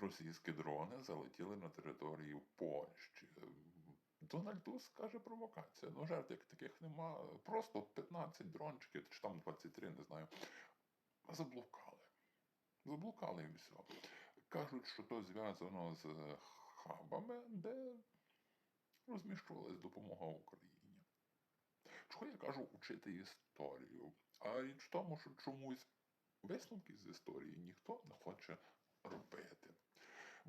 російські дрони залетіли на територію Польщі. Дональд Туск каже провокація. Ну, жертв як таких нема. Просто 15 дрончиків, чи там 23, не знаю. Заблукали. Заблукали і все. Кажуть, що то зв'язано з хабами, де розміщувалась допомога Україні. Чого я кажу учити історію? А річ в тому, що чомусь висновки з історії ніхто не хоче.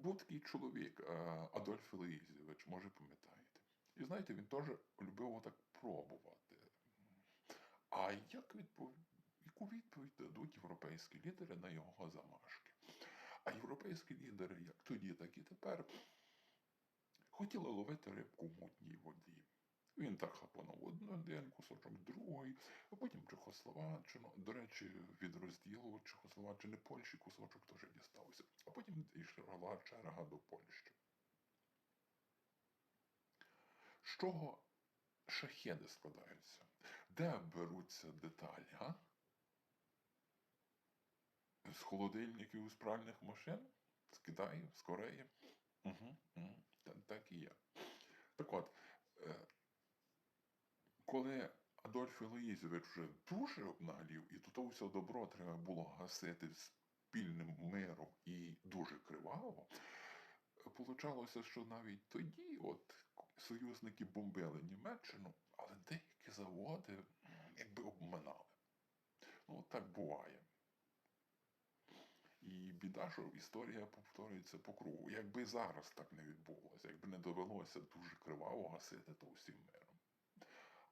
Був такий чоловік е, Адольф Леїзович, може пам'ятаєте. І знаєте, він теж любив отак пробувати. А як відпов... яку відповідь дадуть європейські лідери на його замашки? А європейські лідери, як тоді, так і тепер, хотіли ловити рибку в мутній воді. Він так хапанув один, один кусочок, другий, а потім Чехословаччину. До речі, від розділу Чехословаччини Польщі кусочок теж дістався. А потім йшла черга до Польщі. З чого шахеди складаються? Де беруться деталі, а? З холодильників з пральних машин? З Китаю, з Кореї? Угу, угу. Так, і є. Так от, е, коли Адольф Ілоїзович вже дуже обнаглів, і то все добро треба було гасити спільним миром і дуже криваво, получалося, що навіть тоді от союзники бомбили Німеччину, але деякі заводи якби обминали. Ну, так буває. І біда, що історія повторюється по кругу. Якби зараз так не відбулося, якби не довелося дуже криваво гасити то всім миром.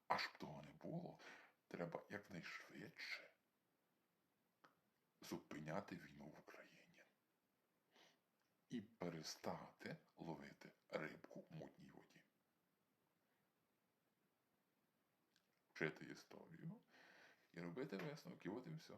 Аж б того не було, треба якнайшвидше зупиняти війну в Україні і перестати ловити рибку в мутній воді. Вчити історію і робити висновки, от і все.